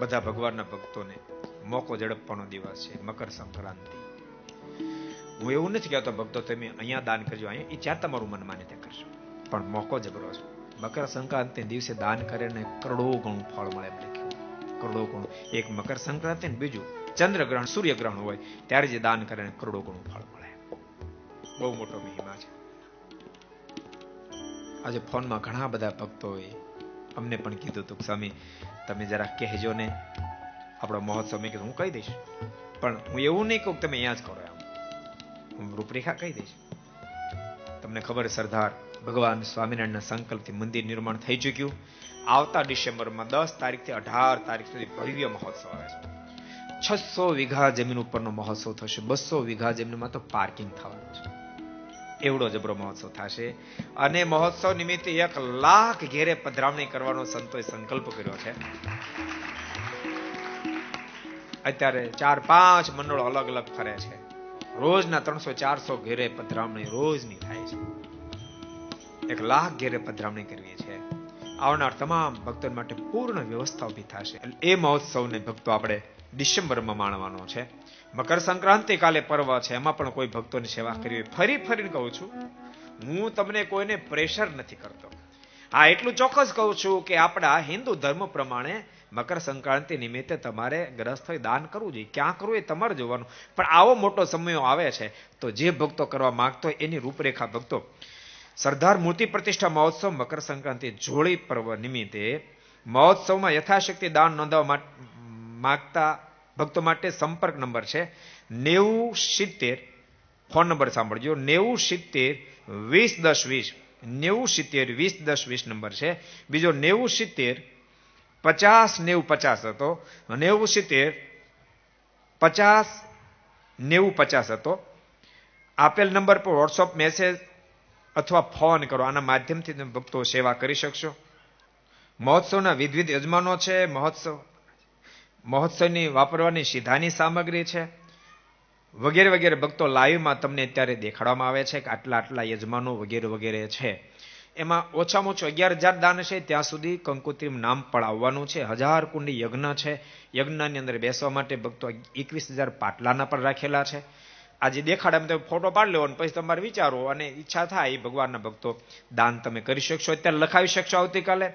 બધા ભગવાનના ભક્તોને મોકો ઝડપવાનો દિવસ છે, મકર સંક્રાંતિ. હું એવું નથી કહેતો ભક્તો, તમે અહીંયા દાન કરજો, અહીંયા એ જ્યાં તમારું મન માને ત્યાં કરશો પણ મોકો જબરો છે. મકર સંક્રાંતિ દિવસે દાન કરે કરોડો ગણું ફળ મળે એમ લખ્યું. કરોડો ગણું. એક મકર સંક્રાંતિ ને બીજું ચંદ્રગ્રહણ, સૂર્યગ્રહણ હોય, ત્યારે જે દાન કરે ને કરોડો ગણું ફળ મળે. બહુ મોટો મહિમા છે. આજે ફોનમાં ઘણા બધા ભક્તોએ અમને પણ કીધું હતું સ્વામી, તમે જરા કહેજો ને, આપણો મહોત્સવ. મેં કીધું, હું કહી દઈશ. પણ હું એવું નહીં કહું તમે અહીંયા જ કરો એમ. હું રૂપરેખા કહી દઈશ. તમને ખબર સરદાર ભગવાન સ્વામિનારાયણના સંકલ્પથી મંદિર નિર્માણ થઈ ચૂક્યું. આવતા ડિસેમ્બરમાં દસ તારીખથી અઢાર તારીખ સુધી ભવ્ય મહોત્સવ આવે છે. છસો વીઘા જમીન ઉપરનો મહોત્સવ થશે. બસો વીઘા જમીનમાં તો પાર્કિંગ થવાનું છે. એવડો જબરો મહોત્સવ થશે. અને મહોત્સવ નિમિત્તે એક લાખ ઘેરે પધરામણી કરવાનો સંતોએ સંકલ્પ કર્યો છે. અત્યારે ચાર પાંચ મંડળો અલગ અલગ ફરે છે. રોજના ત્રણસો ચારસો ઘેરે પધરામણી રોજની થાય છે. એક લાખ ઘેરે પધરામણી કરવી છે આવનાર તમામ ભક્તો માટે પૂર્ણ વ્યવસ્થા ઊભી થશે. એ મહોત્સવને ભક્તો આપણે ડિસેમ્બરમાં માણવાનો છે. મકર સંક્રાંતિ કાલે પર્વ છે. એમાં પણ કોઈ ભક્તોની સેવા કરવી હોય. ફરી ફરીને કહું છું, હું તમને કોઈને પ્રેશર નથી કરતો. હા, એટલું ચોક્કસ કહું છું કે આપણા હિન્દુ ધર્મ પ્રમાણે મકર સંક્રાંતિ નિમિત્તે તમારે ગ્રસ્થ દાન કરવું જોઈએ. ક્યાં કરવું એ તમારે જોવાનું. પણ આવો મોટો સમયો આવે છે, તો જે ભક્તો કરવા માંગતો હોય એની રૂપરેખા ભક્તો સરદાર મૂર્તિ પ્રતિષ્ઠા મહોત્સવ મકર સંક્રાંતિ જોડી પર્વ નિમિત્તે મહોત્સવમાં યથાશક્તિ દાન નોંધાવવા માગતા ભક્તો માટે સંપર્ક નંબર છે નેવું સિત્તેર, ફોન નંબર સાંભળજો, નેવું સિત્તેર, વીસ દસ વીસ, નેવું સિત્તેર, વીસ દસ વીસ નંબર છે. બીજો નેવું સિત્તેર, પચાસ, નેવું પચાસ હતો. નેવું સિત્તેર, પચાસ, નેવું પચાસ હતો. આપેલ નંબર પર વોટ્સઅપ મેસેજ અથવા ફોન કરો, આના માધ્યમથી તમે ભક્તો સેવા કરી શકશો. મહોત્સવના વિવિધ યજમાનો છે, મહોત્સવ, મહોત્સવની વાપરવાની સીધાની સામગ્રી છે, વગેરે વગેરે ભક્તો લાઈવમાં તમને અત્યારે દેખાડવામાં આવે છે કે આટલા આટલા યજમાનો વગેરે વગેરે છે. એમાં ઓછામાં ઓછું અગિયાર હજાર દાન છે, ત્યાં સુધી કંકોત્રીમ નામ પણ આવવાનું છે. હજાર કુંડી યજ્ઞ છે. યજ્ઞની અંદર બેસવા માટે ભક્તો એકવીસ હજાર પાટલાના પણ રાખેલા છે. આજે દેખાડે તમે ફોટો પાડી લેવો પછી તમારે વિચારો અને ઈચ્છા થાય એ ભગવાનના ભક્તો દાન તમે કરી શકશો અત્યારે લખાવી શકશો આવતીકાલે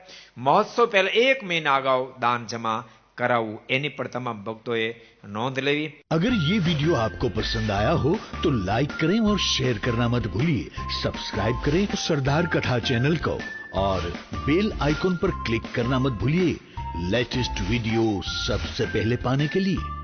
મહોત્સવ પહેલા એક મહિના અગાઉ દાન જમા कराऊ एनी पर तमाम भक्तों नोंद लेवी अगर ये वीडियो आपको पसंद आया हो तो लाइक करें और शेयर करना मत भूलिए सब्सक्राइब करें सरदार कथा चैनल को और बेल आइकॉन पर क्लिक करना मत भूलिए लेटेस्ट वीडियो सबसे पहले पाने के लिए